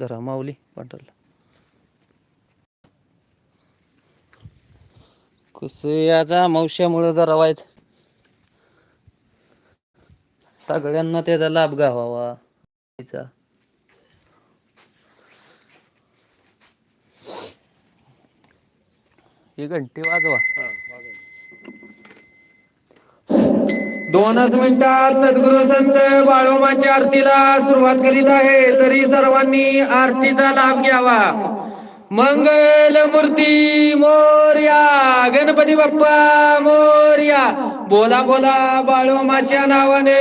जरा माऊली पांढरला कुसयाचा मावश्यामुळं जरा वाईट. सगळ्यांना त्याचा लाभ घ्यावा. तिचा. ही घंटी वाजवा. दोनच मिनिटात सद्गुरु संत बाळोमाच्या आरतीला सुरुवात करीत आहे. तरी सर्वांनी आरतीचा लाभ घ्यावा. मंगल मूर्ती मोर्या गणपती बाप्पा मोर्या बोला बोला बाळोमाच्या नावाने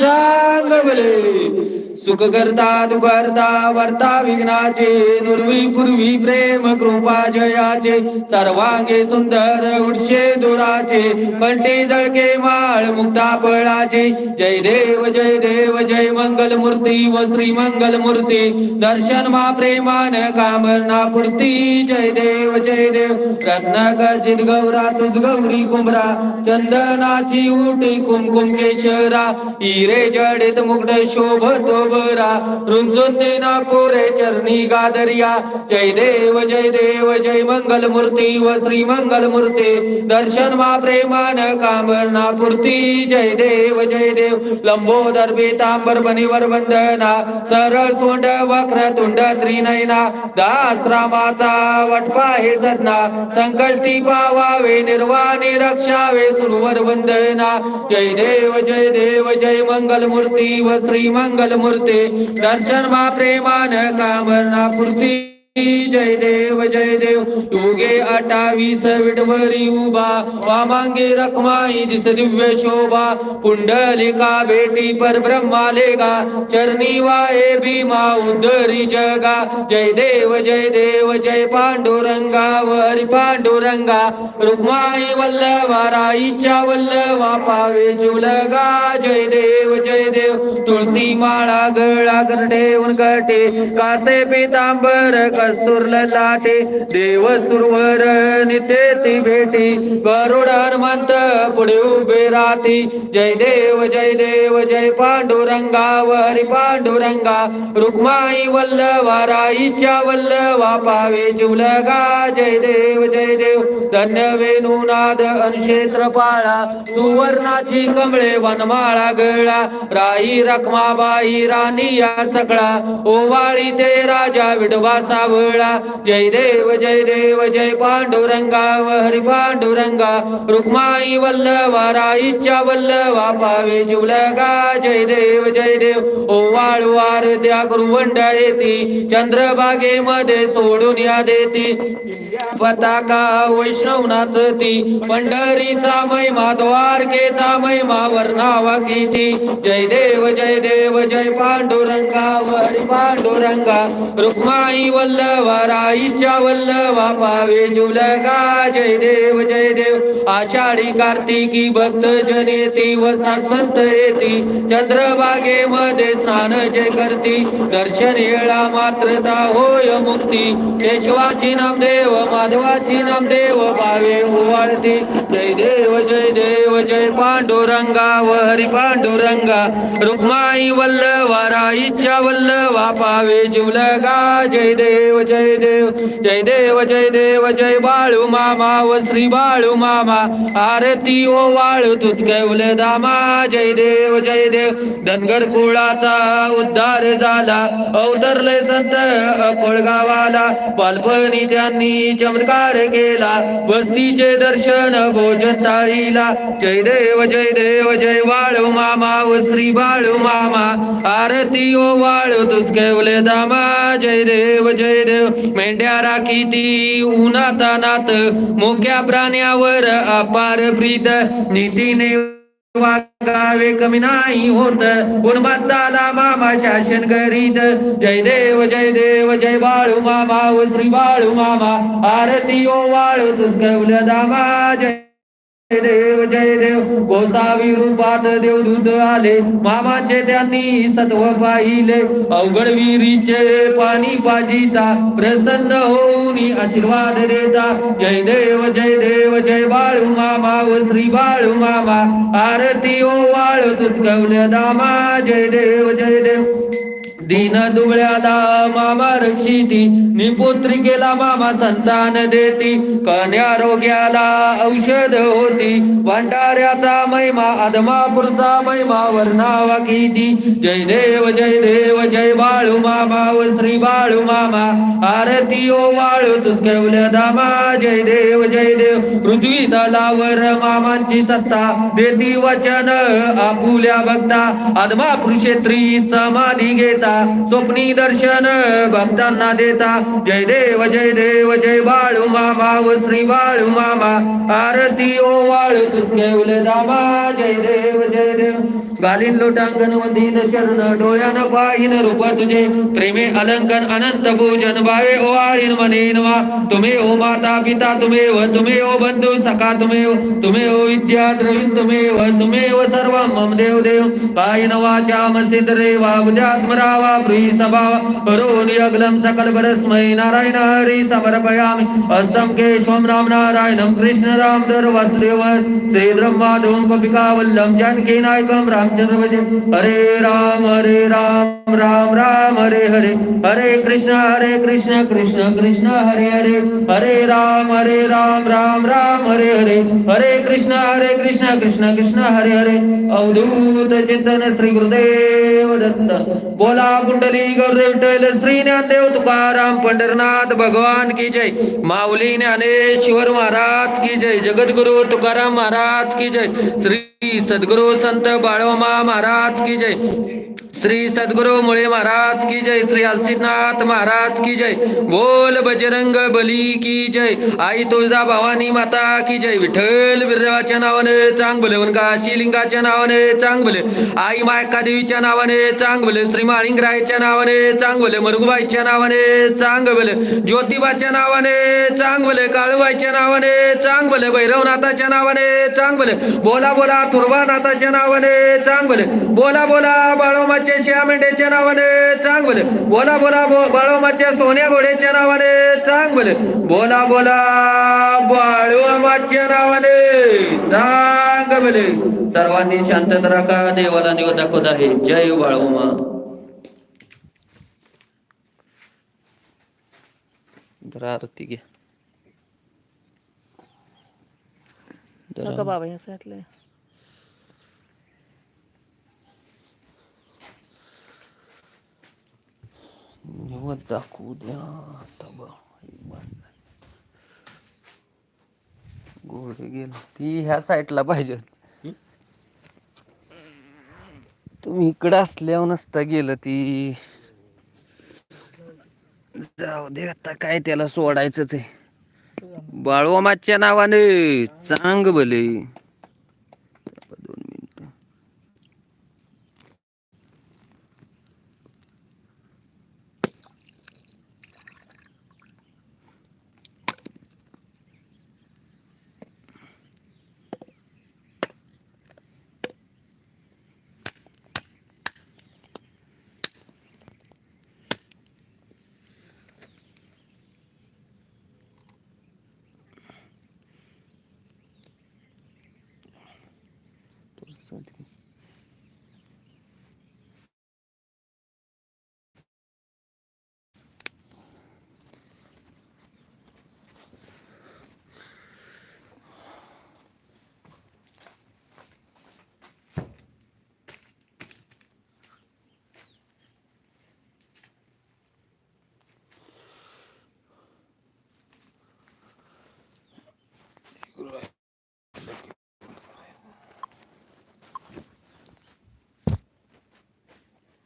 चांगले सुख करता दुखर्ता वर्ता विघ्नाचे दुर्वी पूर्वी प्रेम कृपा जयाचे सर्वांगे सुंदर उडशे दुराचे कंठी जळके माळ मुक्ता पळाचे जय देव जय देव जय मंगल मूर्ती व श्री मंगल मूर्ती दर्शन मा प्रेमान कामना पूर्ती जय देव जय देव. रत्नाकर्षित गौरा तुझ गौरी कुंभरा. चंदनाची उटी कुमकुम केशरा. हिरे जडित मुकुट शोभतो बरा रुंजून देना कोरे चरणी गादरिया. जय देव जय देव जय मंगल मूर्ती व श्री मंगल मूर्ती दर्शन मा प्रेमान कामना पूर्ती. जय देव जय देव. लंबोदर पीतांबर बनिवर वंदना. सरळ सोंड वक्र तुंड त्रिनयना. दास रामाचा वटपा हे सदना संकल्टी पावावे निर्वाणी रक्षावे सुरवर वंदना. जय देव जय देव जय मंगल मूर्ती व श्री मंगल मूर्ती दर्शन मा प्रेमान कामना पूर्ती जय देव जय देव युगे अठावीस विटवरी उभा वामांगे रखमाई दिस दिव्य शोभा पुंडलिका बेटी पर ब्रह्मालेगा चरणी वाये भीमा उद्धरी जगा जय देव जय देव जय पांडुरंगा वरी पांडुरंगा रुक्माई वल्लभा राईच्या वल्लभा पावे जुलगा जय देव जय देव तुळसी माळा गळा गरडे उनगटे कासे पितांबर कस्तूर लाटे देव सुरवर निते ती भेटी. गरुड हनुमंत पुढे उभे राहती. जय देव जय देव जय पांडुरंगा वरी पांडुरंगा. रुक्माई वल्लभा राईच्या वल्लभा पावे जुलगा जय देव जय देव. धन्य वेणुनाद अनक्षेत्र पाळा. सुवर्णाची कमळे वनमाळा गळा. राई रखमाबाई राणी या सगळा. ओवाळी ते राजा विडवा सावळा जय देव जय देव जय पांडुरंगा व हरी पांडुरंगा. रुक्माई वल्लवा राईच्या वल्लवा पावे जुलगा जय देव जय देव. ओ ओवाळू आरत्या गुरुवंड येती चंद्रभागेमध्ये सोडून या देती. पताका वैष्णव नाचती पंढरीचा महिमा द्वारकेचा महिमा वर्णावा किती. जय देव जय देव जय पांडुरंगा व हरी पांडुरंगा. रुक्माई वल्ल वल्लवा राईच्या वल्लवा पावे जुलगा जय देव जय देव. आषाढी कार्तिकी भक्त जनेती व संत येती. चंद्रभागेमध्ये स्नान जे करती. दर्शन येळा मात्रता होय मुक्ती. केशवाची नामदेव माधवाची नामदेव पावे ओवाळती जय देव जय देव जय पांडुरंगा व हरी पांडुरंगा. रुक्माई वल्लवा राईच्या वल्लवा पावे जुलगा जय देव. देव जय देव जय देव जय देव जय बाळू मामा व श्री बाळू मामा. आरती ओ वाळू तुझ गवल दामा जय देव जय देव. धनगर कुळाचा उद्धार झाला. अवतरले संत अकोळ गावाला. बालपणी त्यांनी चमत्कार केला. बस्तीचे दर्शन भोजन थाळीला जय देव जय देव जय वाळू मामा व श्री बाळू मामा. आरती ओ वाळू तुझ केवले दामा जय देव जय देव मेंढ्या राखीती उन्हातानात मोक्या प्राण्यावर अपार प्रीत. नीतीने वागावे कमी नाही होत उन्मत्ताला मामा शासन करीत. जय देव जय देव जय बाळू मामा श्री बाळू मामा आरती ओ वाळू तुझ दामा जय देव जय देव गोसावी रूपात देवदूत आले मामाचे त्यांनी सत्व पाहिले अवघड विहिरीचे पाणी पाजिता प्रसन्न होऊन आशीर्वाद देता जय देव जय देव जय बाळू मामा व श्री बाळू मामा आरती ओ वाळ तुझकवल्या दामा जय देव जय देव. दीन दुबळ्याला मामा रक्षिती. निपुत्रिकेला मामा संतान देती. कन्या रोग्याला औषध होती. भंडाऱ्याचा महिमा आदमापूरचा महिमा वर्णावा किती जय देव जय देव जय बाळू मामा व श्री बाळू मामा. आरती ओ वाळू तुझकवल्या दामा. जय देव जय देव. पृथ्वी तलावर मामांची सत्ता. देती वचन आपुल्या भक्ता आदमा क्षेत्री समाधी घेता. स्वप्नी दर्शन भक्तांना देता. जय देव जय देव जय बाळू मामा व श्री बाळू मामा. आरती ओ वाळू तुझे दामा जय देव जय देव. गालीन लोटांगण वंदीन चरण डोळ्यान पाहिन रूप तुझे. प्रेमे अलंकन अनंत पूजन भावे ओ आळीन मनेन वा तुम्ही ओ माता पिता तुम्ही व तुम्ही ओ बंधू सखा तुम्ही तुम्ही ओ विद्या द्रविण तुम्ही व तुम्ही व सर्व मम देव देव. कायन वाचा मसिद रे वा बुद्धात्मरावा प्रिय सभाव. करून अगलम सकल परस्मै नारायण हरी समर्पयामि. अस्तम केशवम राम नारायणम कृष्ण राम धर वासुदेव श्री ब्रह्मा धूम कपिका वल्लम जानकी नायकम राम भजे हरे राम हरे राम राम राम हरे हरे. हरे कृष्ण हरे कृष्ण कृष्ण कृष्ण हरे हरे. हरे राम हरे राम राम राम हरे हरे. हरे कृष्ण हरे कृष्ण कृष्ण कृष्ण हरे हरे. अवधूत चिंतन श्री गुरुदेव दत्त. बोला कुंडली गुरुदेव विठ्ठल श्री ज्ञानदेव तुकाराम पंढरनाथ भगवान की जय. माऊली ज्ञानेश्वर महाराज की जय. जगद्गुरु तुकाराम महाराज की जय. श्री सद्गुरु संत बाळोमा महाराज की जय. श्री सद्गुरु मुळे महाराज की जय. श्री अलसीनाथ महाराज की जय. बोल बजरंग बली की जय. आई तुळजा भवानी माता की जय. विठ्ठल बिरदेवाच्या नावाने चांग भले वनका शिलिंगाच्या नावाने चांग भले आई मायका देवीच्या नावाने चांग भले श्री माळिंगरायच्या नावाने चांग भले मरुगबाईच्या नावाने चांग भले ज्योतिबाच्या नावाने चांग भले काळूबाईच्या नावाने चांग भले भैरवनाथाच्या नावाने चांग भले बोला बोला तुर्बानाथाच्या नावाने चांग भले बोला बोला बाळोमाच्या शिया मेंढ्याच्या नावाने चांग बोला बोला बो- बाळोमाच्या सोन्या घोड्याच्या नावाने चांग भले बोला बोला बाळोमाच्या नावाने चांग भले सर्वांनी शांतता राखा देवाला निवड दाखवत आहे. जय बाळोमा. आरती घ्या. बाबा साईडला निवड दाखवू द्या आता गोड गेल ती ह्या साईडला पाहिजे. तुम्ही इकडं असल्यावर नसता गेलं ती. जाऊ दे आता काय त्याला सोडायचंच आहे. बाळवामाच्या नावाने चांग भले. পরের দিকে